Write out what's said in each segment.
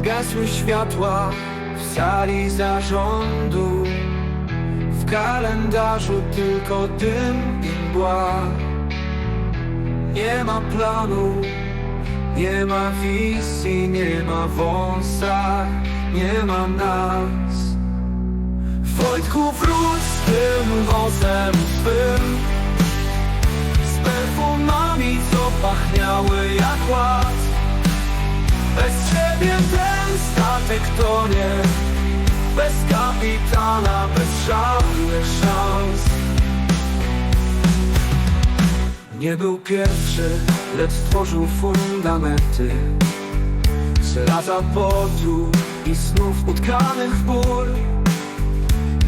Zgasły światła w sali zarządu. W kalendarzu tylko dym i mgła Nie ma planu, nie ma wizji, nie ma wąsa, nie ma nas. Wojtku wróć z tym wozem swym. Z perfumami, co pachniały jak ład. Bez ciebie statek tonie Bez kapitana, bez żadnych szans. Nie był pierwszy, lecz stworzył fundamenty. Z lata potu i snów utkanych w ból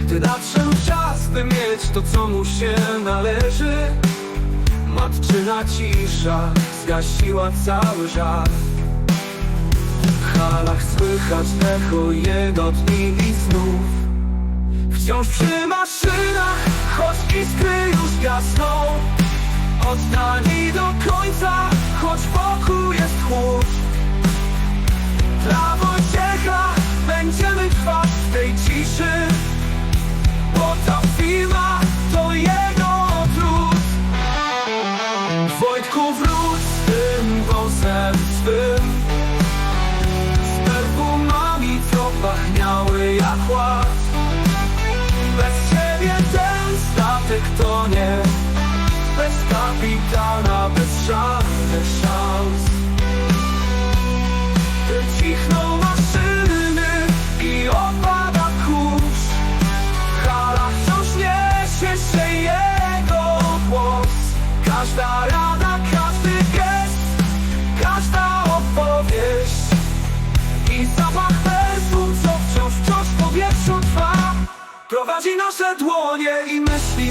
Gdy nadszedł czas, by mieć to, co mu się należy Matczyna cisza zgasiła cały żar W halach słychać echo jego dni i snów. Wciąż przy maszynach, choć iskry już gasną. Oddani do końca, choć wokół jest chłód. Dla Wojciecha będziemy trwać w tej ciszy Bo ta firma to jego trud Wojtku wróć kapitana, bez żadnych szans. Cichną maszyny i opada kurz. W halach wciąż niesie się jego głos. Każda rada, każdy gest, każda opowieść. I zapach perfum, co wciąż, wciąż w powietrzu trwa. Prowadzi nasze dłonie i myśli